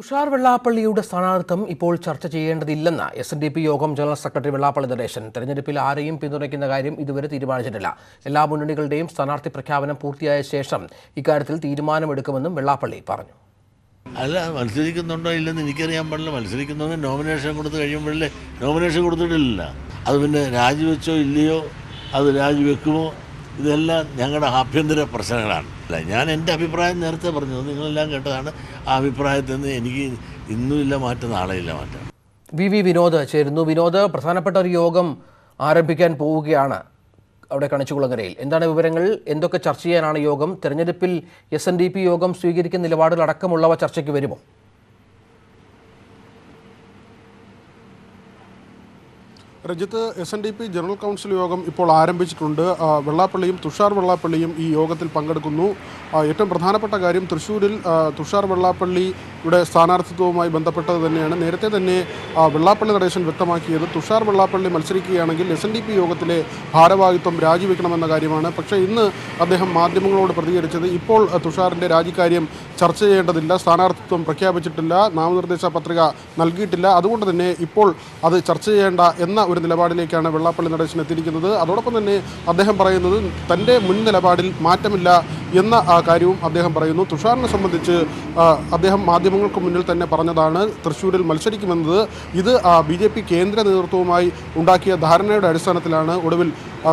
തുഷാർ വെള്ളാപ്പള്ളിയുടെ സ്ഥാനാർത്ഥം ഇപ്പോൾ ചർച്ച ചെയ്യേണ്ടതില്ലെന്ന് S N D P Yogam general secretary Vellappally Natesan. തെരഞ്ഞെടുപ്പിൽ ആരെയും പിന്തുണയ്ക്കുന്ന കാര്യം ഇതുവരെ തീരുമാനിച്ചിട്ടില്ല. എല്ലാ മുന്നണികളുടെയും സ്ഥാനാർത്ഥി പ്രഖ്യാപനം പൂർത്തിയായ ശേഷം ഇക്കാര്യത്തിൽ തീരുമാനമെടുക്കുമെന്നും വെള്ളാപ്പള്ളി പറഞ്ഞു. അല്ല മത്സരിക്കുന്നുണ്ടോ ഇല്ലെന്ന് എനിക്കറിയാൻ പാടില്ല. മത്സരിക്കുന്നവന് നോമിനേഷൻ കൊടുത്ത് കഴിയുമ്പോഴല്ലേ നോമിനേഷൻ കൊടുത്തിട്ടില്ല അത് പിന്നെ രാജിവെച്ചോ ഇല്ലയോ? അത് രാജിവെക്കുമോ? ഇതെല്ലാം ഞങ്ങളുടെ ആഭ്യന്തര പ്രശ്നങ്ങളാണ്. അല്ല ഞാൻ എന്റെ അഭിപ്രായം നേരത്തെ പറഞ്ഞു നിങ്ങളെല്ലാം കേട്ടതാണ്. ആ അഭിപ്രായത്തിൽ നിന്ന് എനിക്ക് ഇന്നുമില്ല മാറ്റം നാളെയില്ല മാറ്റം. വി വി വിനോദ് ചേരുന്നു. വിനോദ് പ്രധാനപ്പെട്ട ഒരു യോഗം ആരംഭിക്കാൻ പോവുകയാണ് അവിടെ കണിച്ചുകുളങ്ങരയിൽ. എന്താണ് വിവരങ്ങൾ? എന്തൊക്കെ ചർച്ച ചെയ്യാനാണ് യോഗം? തെരഞ്ഞെടുപ്പിൽ എസ് യോഗം സ്വീകരിക്കുന്ന നിലപാടുകളടക്കമുള്ളവ ചർച്ചയ്ക്ക് വരുമോ? Ranjith S N D P general council യോഗം ഇപ്പോൾ ആരംഭിച്ചിട്ടുണ്ട്. വെള്ളാപ്പള്ളിയും തുഷാർ വെള്ളാപ്പള്ളിയും ഈ യോഗത്തിൽ പങ്കെടുക്കുന്നു. ഏറ്റവും പ്രധാനപ്പെട്ട കാര്യം തൃശ്ശൂരിൽ തുഷാർ തുഷാർ വെള്ളാപ്പള്ളിയുടെ സ്ഥാനാർത്ഥിത്വവുമായി ബന്ധപ്പെട്ടത് തന്നെയാണ്. നേരത്തെ തന്നെ വെള്ളാപ്പള്ളി നടേശൻ വ്യക്തമാക്കിയത് തുഷാർ വെള്ളാപ്പള്ളി മത്സരിക്കുകയാണെങ്കിൽ എസ് എൻ ഡി പി യോഗത്തിലെ ഭാരവാഹിത്വം രാജിവെക്കണമെന്ന കാര്യമാണ്. പക്ഷേ ഇന്ന് അദ്ദേഹം മാധ്യമങ്ങളോട് പ്രതികരിച്ചത് ഇപ്പോൾ തുഷാറിന്റെ രാജിക്കാര്യം ചർച്ച ചെയ്യേണ്ടതില്ല സ്ഥാനാർത്ഥിത്വം പ്രഖ്യാപിച്ചിട്ടില്ല നാമനിർദ്ദേശ പത്രിക നൽകിയിട്ടില്ല. അതുകൊണ്ട് തന്നെ ഇപ്പോൾ അത് ചർച്ച ചെയ്യേണ്ട എന്ന ഒരു നിലപാടിലേക്കാണ് വെള്ളാപ്പള്ളി നടേശൻ എത്തിയിരിക്കുന്നത്. അതോടൊപ്പം തന്നെ അദ്ദേഹം പറയുന്നത് തന്റെ മുൻ നിലപാടിൽ മാറ്റമില്ല എന്ന കാര്യവും അദ്ദേഹം പറയുന്നു. തുഷാറിനെ സംബന്ധിച്ച് അദ്ദേഹം മാധ്യമങ്ങൾക്ക് മുന്നിൽ തന്നെ പറഞ്ഞതാണ് തൃശ്ശൂരിൽ മത്സരിക്കുമെന്നത് ഇത് ബി കേന്ദ്ര നേതൃത്വവുമായി ഉണ്ടാക്കിയ ധാരണയുടെ അടിസ്ഥാനത്തിലാണ്. ഒടുവിൽ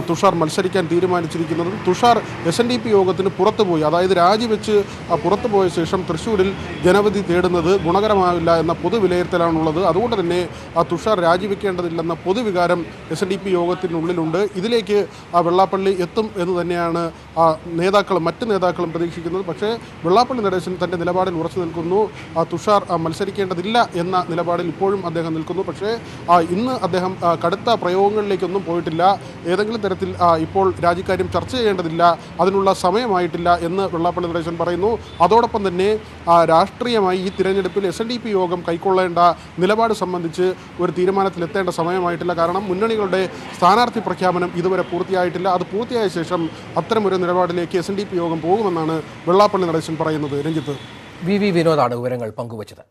തുഷാർ മത്സരിക്കാൻ തീരുമാനിച്ചിരിക്കുന്നത്. Thushar S N D P യോഗത്തിന് പുറത്തുപോയി. അതായത് രാജിവെച്ച് പുറത്തുപോയ ശേഷം തൃശ്ശൂരിൽ ജനവധി തേടുന്നത് ഗുണകരമാവില്ല എന്ന പൊതുവിലയിരുത്തലാണുള്ളത്. അതുകൊണ്ട് തന്നെ ആ തുഷാർ രാജിവെക്കേണ്ടതില്ലെന്ന പൊതുവികാരം എസ് എൻ ഡി പി യോഗത്തിനുള്ളിലുണ്ട്. ഇതിലേക്ക് ആ വെള്ളാപ്പള്ളി എത്തും എന്ന് തന്നെയാണ് ആ നേതാക്കളും മറ്റ് നേതാക്കളും പ്രതീക്ഷിക്കുന്നത്. പക്ഷേ വെള്ളാപ്പള്ളി നടേശൻ തന്റെ നിലപാടിൽ ഉറച്ചു നിൽക്കുന്നു. ആ തുഷാർ മത്സരിക്കേണ്ടതില്ല എന്ന നിലപാടിൽ ഇപ്പോഴും അദ്ദേഹം നിൽക്കുന്നു. പക്ഷേ ഇന്ന് അദ്ദേഹം കടുത്ത പ്രയോഗങ്ങളിലേക്കൊന്നും പോയിട്ടില്ല. ഏതെങ്കിലും തരത്തിൽ ആ, ഇപ്പോൾ രാജിക്കാര്യം ചർച്ച ചെയ്യേണ്ടതില്ല അതിനുള്ള സമയമായിട്ടില്ല എന്ന് വെള്ളാപ്പള്ളി നടേശൻ പറയുന്നു. അതോടൊപ്പം തന്നെ രാഷ്ട്രീയമായി ഈ തിരഞ്ഞെടുപ്പിൽ എസ് എൻ ഡി പി യോഗം കൈക്കൊള്ളേണ്ട നിലപാട് സംബന്ധിച്ച് ഒരു തീരുമാനത്തിലെത്തേണ്ട സമയമായിട്ടില്ല. കാരണം മുന്നണികളുടെ സ്ഥാനാർത്ഥി പ്രഖ്യാപനം ഇതുവരെ പൂർത്തിയായിട്ടില്ല. അത് പൂർത്തിയായ ശേഷം അത്തരമൊരു നിലപാടിലേക്ക് എസ് എൻ ഡി പി യോഗം പോകുമെന്നാണ് വെള്ളാപ്പള്ളി നടേശൻ പറയുന്നത്. രഞ്ജിത്ത്. വി വി വിനോദാണ് വിവരങ്ങൾ പങ്കുവച്ചത്.